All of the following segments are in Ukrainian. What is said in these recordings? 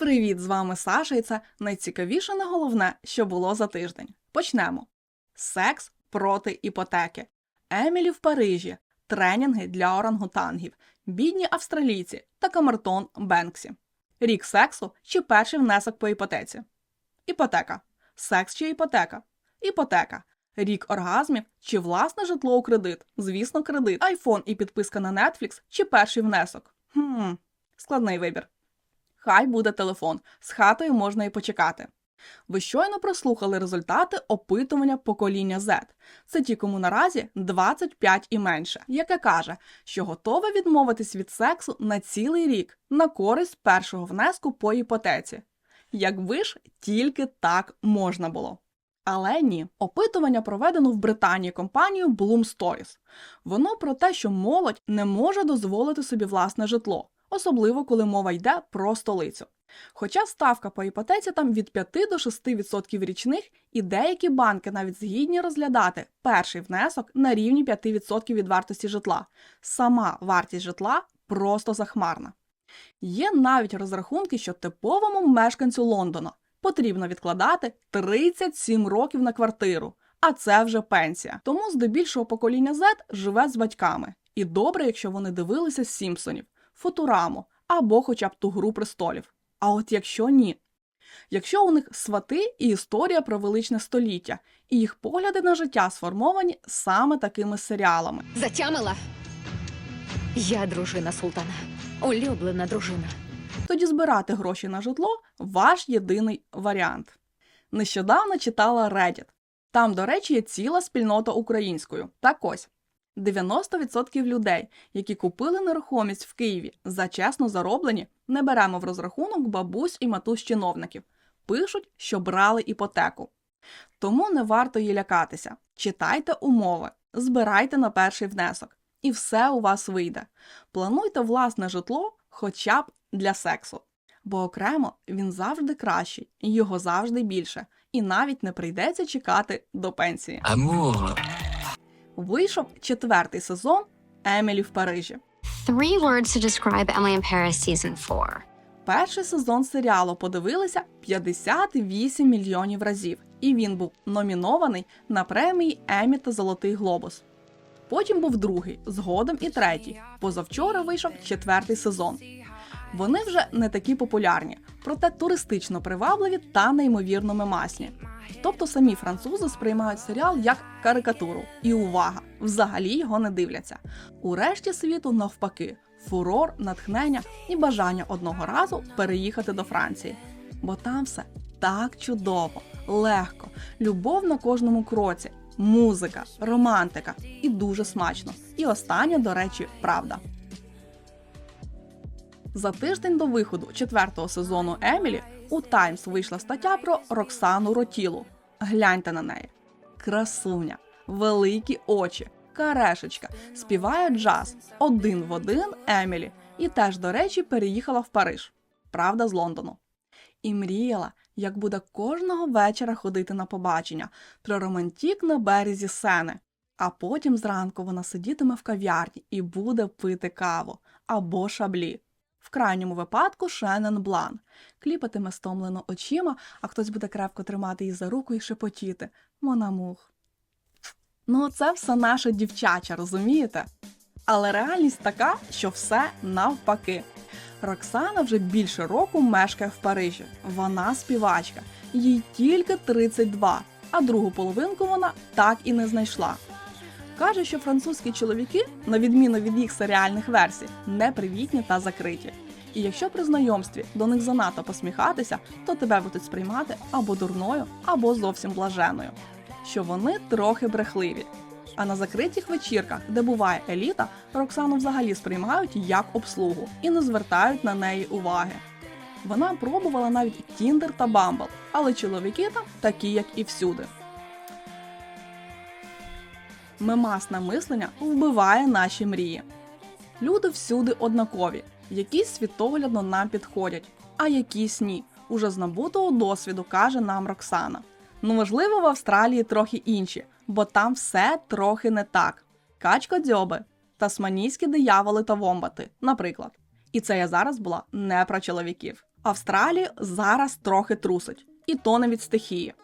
Привіт, з вами Саша, і це найцікавіше не головне, що було за тиждень. Почнемо. Секс проти іпотеки. Емілі в Парижі, тренінги для орангутангів, бідні австралійці та камертон Бенксі. Рік сексу чи перший внесок по іпотеці. Іпотека. Секс чи іпотека. Іпотека. Рік оргазмів чи власне житло у кредит. Звісно, кредит. Айфон і підписка на Netflix чи перший внесок. Хм, складний вибір. Хай буде телефон. З хатою можна і почекати. Ви щойно прослухали результати опитування покоління Z. Це ті, кому наразі 25 і менше, яке каже, що готове відмовитись від сексу на цілий рік на користь першого внеску по іпотеці. Якби ж тільки так можна було. Але ні, опитування проведено в Британії компанією Bloom Stories. Воно про те, що молодь не може дозволити собі власне житло, особливо коли мова йде про столицю. Хоча ставка по іпотеці там від 5 до 6% річних, і деякі банки навіть згідні розглядати перший внесок на рівні 5% від вартості житла. Сама вартість житла просто захмарна. Є навіть розрахунки, що типовому мешканцю Лондона потрібно відкладати 37 років на квартиру, а це вже пенсія. Тому здебільшого покоління Z живе з батьками. І добре, якщо вони дивилися Сімпсонів, Футураму або хоча б ту гру престолів. А от якщо ні. Якщо у них свати і історія про величне століття, і їх погляди на життя сформовані саме такими серіалами. Затямила. Я дружина султана. Улюблена дружина. тоді збирати гроші на житло ваш єдиний варіант. Нещодавно читала Reddit. Там, до речі, є ціла спільнота українською. Так ось 90% людей, які купили нерухомість в Києві за чесно зароблені, не беремо в розрахунок бабусь і матусь чиновників. Пишуть, що брали іпотеку. Тому не варто її лякатися. Читайте умови, збирайте на перший внесок, і все у вас вийде. Плануйте власне житло хоча б для сексу. Бо окремо він завжди кращий, його завжди більше, і навіть не прийдеться чекати до пенсії. Amour. Вийшов четвертий сезон Емілі в Парижі. Three words to describe Emily in Paris season four. Перший сезон серіалу подивилися 58 мільйонів разів, і він був номінований на премії Емі та Золотий Глобус. Потім був другий, згодом і третій. Позавчора вийшов четвертий сезон. Вони вже не такі популярні, проте туристично привабливі та неймовірно мемасні. Тобто самі французи сприймають серіал як карикатуру. І увага! Взагалі його не дивляться. У решті світу навпаки, фурор, натхнення і бажання одного разу переїхати до Франції. Бо там все так чудово, легко, любов на кожному кроці, музика, романтика і дуже смачно. І останнє, до речі, правда. За тиждень до виходу четвертого сезону Емілі у Таймс вийшла стаття про Роксану Ротілу. Гляньте на неї. Красуня, великі очі, карешечка, співає джаз один в один Емілі. І теж, до речі, переїхала в Париж. Правда, з Лондону. І мріяла, як буде кожного вечора ходити на побачення про романтік на березі сени. А потім зранку вона сидітиме в кав'ярні і буде пити каву або шаблі. В крайньому випадку Шеннон Блан. Кліпатиме стомлено очима, а хтось буде крепко тримати її за руку і шепотіти Монамух. Ну, це все наше дівчача, розумієте? Але реальність така, що все навпаки. Роксана вже більше року мешкає в Парижі. Вона співачка, їй тільки 32, а другу половинку вона так і не знайшла. Каже, що французькі чоловіки, на відміну від їх серіальних версій, непривітні та закриті. І якщо при знайомстві до них занадто посміхатися, то тебе будуть сприймати або дурною, або зовсім блаженою. Що вони трохи брехливі. А на закритих вечірках, де буває еліта, Роксану взагалі сприймають як обслугу і не звертають на неї уваги. Вона пробувала навіть Тіндер та Бамбл, але чоловіки там такі, як і всюди. Мемасне мислення вбиває наші мрії. Люди всюди однакові, якісь світоглядно нам підходять, а якісь ні. Уже з набутого досвіду каже нам Роксана. Ну, можливо, в Австралії трохи інші, бо там все трохи не так. Качка дзьоби, тасманійські дияволи та вомбати, наприклад. І це я зараз була не про чоловіків. Австралію зараз трохи трусить, і то не від стихії.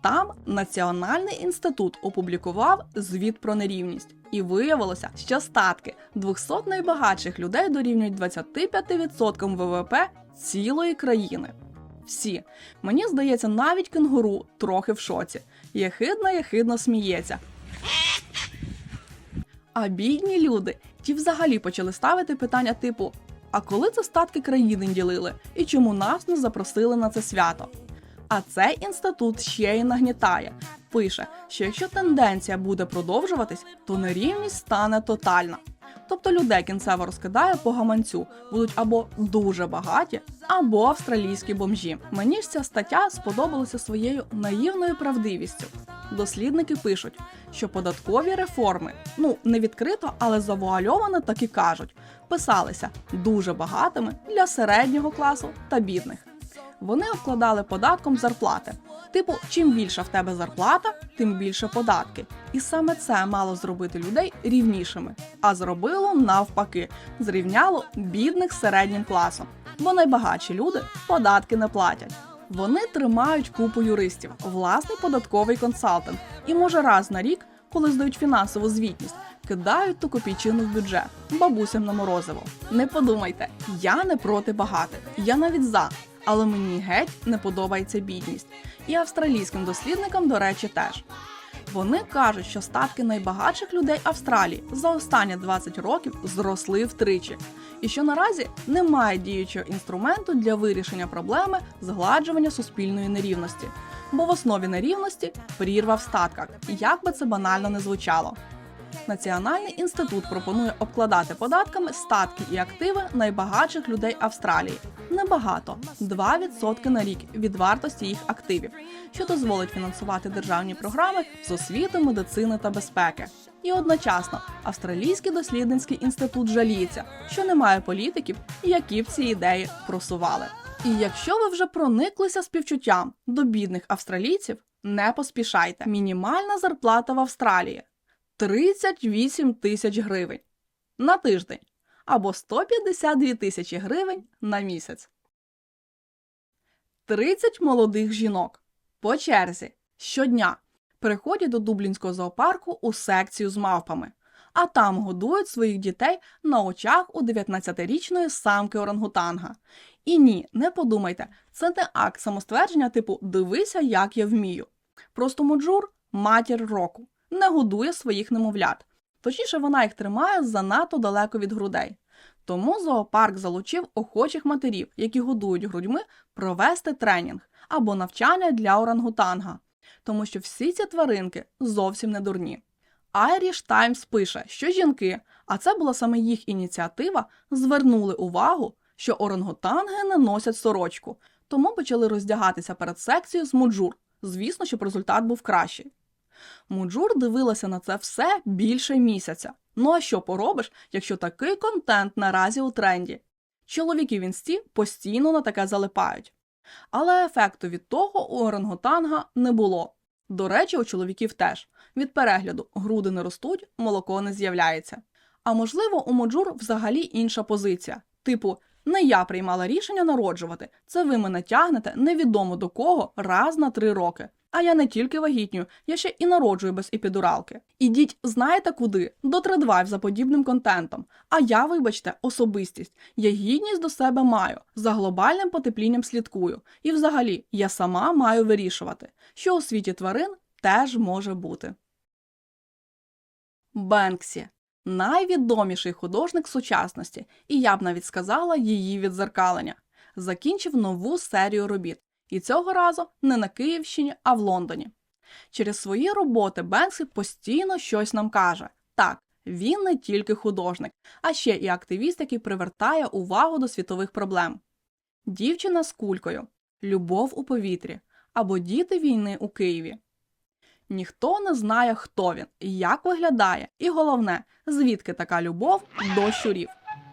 Там Національний інститут опублікував звіт про нерівність, і виявилося, що статки 200 найбагатших людей дорівнюють 25% ВВП цілої країни. Всі, мені здається, навіть кенгуру трохи в шоці. Єхидно єхидно сміється. А бідні люди, ті взагалі почали ставити питання типу: а коли це статки країни ділили, і чому нас не запросили на це свято? А цей інститут ще й нагнітає. Пише, що якщо тенденція буде продовжуватись, то нерівність стане тотальна. Тобто людей кінцево розкидає по гаманцю, будуть або дуже багаті, або австралійські бомжі. Мені ж ця стаття сподобалася своєю наївною правдивістю. Дослідники пишуть, що податкові реформи, ну не відкрито, але завуальовано так і кажуть, писалися дуже багатими для середнього класу та бідних. Вони обкладали податком зарплати. Типу, чим більша в тебе зарплата, тим більше податки. І саме це мало зробити людей рівнішими, а зробило навпаки, зрівняло бідних з середнім класом. Бо найбагатші люди податки не платять. Вони тримають купу юристів, власний податковий консалтинг, і може раз на рік, коли здають фінансову звітність, кидають ту копійчину в бюджет бабусям на морозиво. Не подумайте, я не проти багатих, я навіть за. Але мені геть не подобається бідність. І австралійським дослідникам, до речі, теж. Вони кажуть, що статки найбагатших людей Австралії за останні 20 років зросли втричі, і що наразі немає діючого інструменту для вирішення проблеми згладжування суспільної нерівності. Бо в основі нерівності прірва в статках, як би це банально не звучало. Національний інститут пропонує обкладати податками статки і активи найбагатших людей Австралії. Небагато 2% на рік від вартості їх активів, що дозволить фінансувати державні програми з освіти, медицини та безпеки. І одночасно австралійський дослідницький інститут жаліється, що немає політиків, які б ці ідеї просували. І якщо ви вже прониклися співчуттям до бідних австралійців, не поспішайте. Мінімальна зарплата в Австралії 38 тисяч гривень на тиждень або 152 тисячі гривень на місяць. 30 молодих жінок по черзі щодня приходять до Дублінського зоопарку у секцію з мавпами, а там годують своїх дітей на очах у 19-річної самки орангутанга. І ні, не подумайте, це не акт самоствердження типу Дивися, як я вмію. Просто Муджур матір року не годує своїх немовлят. Точніше, вона їх тримає занадто далеко від грудей. Тому зоопарк залучив охочих матерів, які годують грудьми, провести тренінг або навчання для орангутанга, тому що всі ці тваринки зовсім не дурні. Irish Times пише, що жінки, а це була саме їх ініціатива, звернули увагу, що орангутанги не носять сорочку, тому почали роздягатися перед секцією з муджур. Звісно, щоб результат був кращий. Муджур дивилася на це все більше місяця. Ну а що поробиш, якщо такий контент наразі у тренді? Чоловіки в інсті постійно на таке залипають. Але ефекту від того у орангутанга не було. До речі, у чоловіків теж. Від перегляду груди не ростуть, молоко не з'являється. А можливо, у Моджур взагалі інша позиція. Типу, не я приймала рішення народжувати, це ви мене тягнете невідомо до кого раз на три роки. А я не тільки вагітню, я ще і народжую без епідуралки. Ідіть, знаєте куди? До тредвайв за подібним контентом. А я, вибачте, особистість. Я гідність до себе маю, за глобальним потеплінням слідкую. І взагалі я сама маю вирішувати, що у світі тварин теж може бути. Бенксі найвідоміший художник сучасності, і я б навіть сказала її відзеркалення. Закінчив нову серію робіт. І цього разу не на Київщині, а в Лондоні. Через свої роботи Бенксі постійно щось нам каже. Так, він не тільки художник, а ще і активіст, який привертає увагу до світових проблем. Дівчина з кулькою, любов у повітрі або діти війни у Києві. Ніхто не знає, хто він, як виглядає, і головне, звідки така любов до щурів.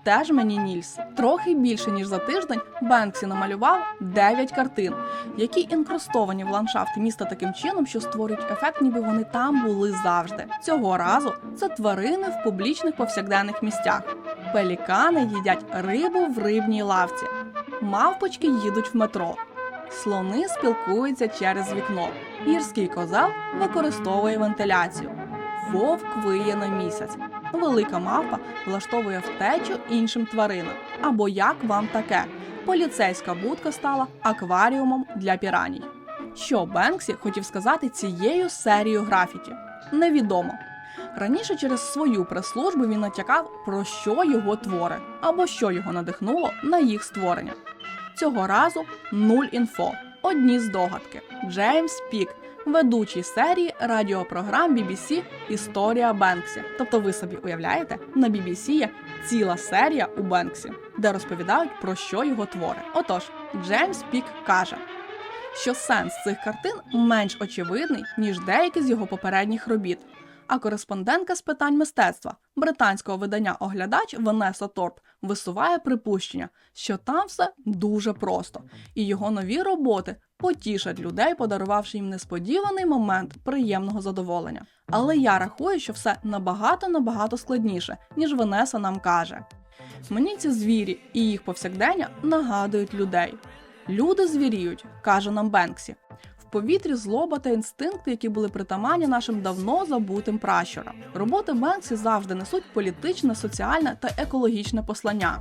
Теж мені Нільс. Трохи більше ніж за тиждень Бенксі намалював 9 картин, які інкрустовані в ландшафт міста таким чином, що створюють ефект, ніби вони там були завжди. Цього разу це тварини в публічних повсякденних місцях. Пелікани їдять рибу в рибній лавці. Мавпочки їдуть в метро. Слони спілкуються через вікно. Гірський козел використовує вентиляцію. Вовк виє на місяць. Велика мавпа влаштовує втечу іншим тваринам. Або як вам таке? Поліцейська будка стала акваріумом для піраній. Що Бенксі хотів сказати цією серією графіті? Невідомо. Раніше через свою прес-службу він натякав, про що його твори, або що його надихнуло на їх створення. Цього разу нуль інфо. Одні здогадки. Джеймс Пік, ведучий серії радіопрограм BBC Історія Бенксі. Тобто, ви собі уявляєте, на BBC є ціла серія у Бенксі, де розповідають про що його твори. Отож, Джеймс Пік каже, що сенс цих картин менш очевидний, ніж деякі з його попередніх робіт. А кореспондентка з питань мистецтва британського видання Оглядач Венеса Торп висуває припущення, що там все дуже просто, і його нові роботи потішать людей, подарувавши їм несподіваний момент приємного задоволення. Але я рахую, що все набагато набагато складніше, ніж Венеса нам каже. Мені ці звірі і їх повсякдення нагадують людей. Люди звіріють, каже нам Бенксі. В повітрі злоба та інстинкти, які були притаманні нашим давно забутим пращурам. Роботи Бенксі завжди несуть політичне, соціальне та екологічне послання.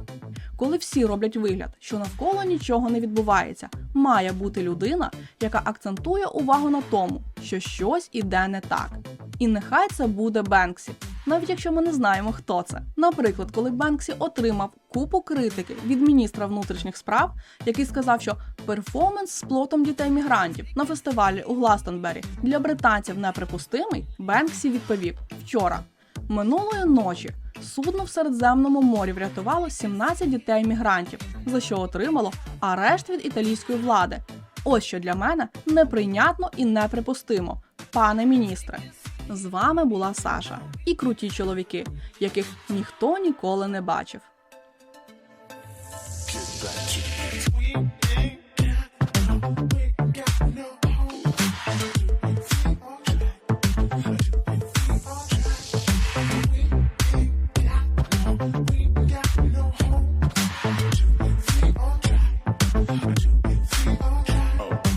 Коли всі роблять вигляд, що навколо нічого не відбувається, має бути людина, яка акцентує увагу на тому, що щось іде не так. І нехай це буде Бенксі, навіть якщо ми не знаємо, хто це. Наприклад, коли Бенксі отримав купу критики від міністра внутрішніх справ, який сказав, що перформанс з плотом дітей-мігрантів на фестивалі у Гластонбері для британців неприпустимий, Бенксі відповів вчора. Минулої ночі судно в Середземному морі врятувало 17 дітей-мігрантів, за що отримало арешт від італійської влади. Ось що для мене неприйнятно і неприпустимо, пане міністре. З вами була Саша і круті чоловіки, яких ніхто ніколи не бачив.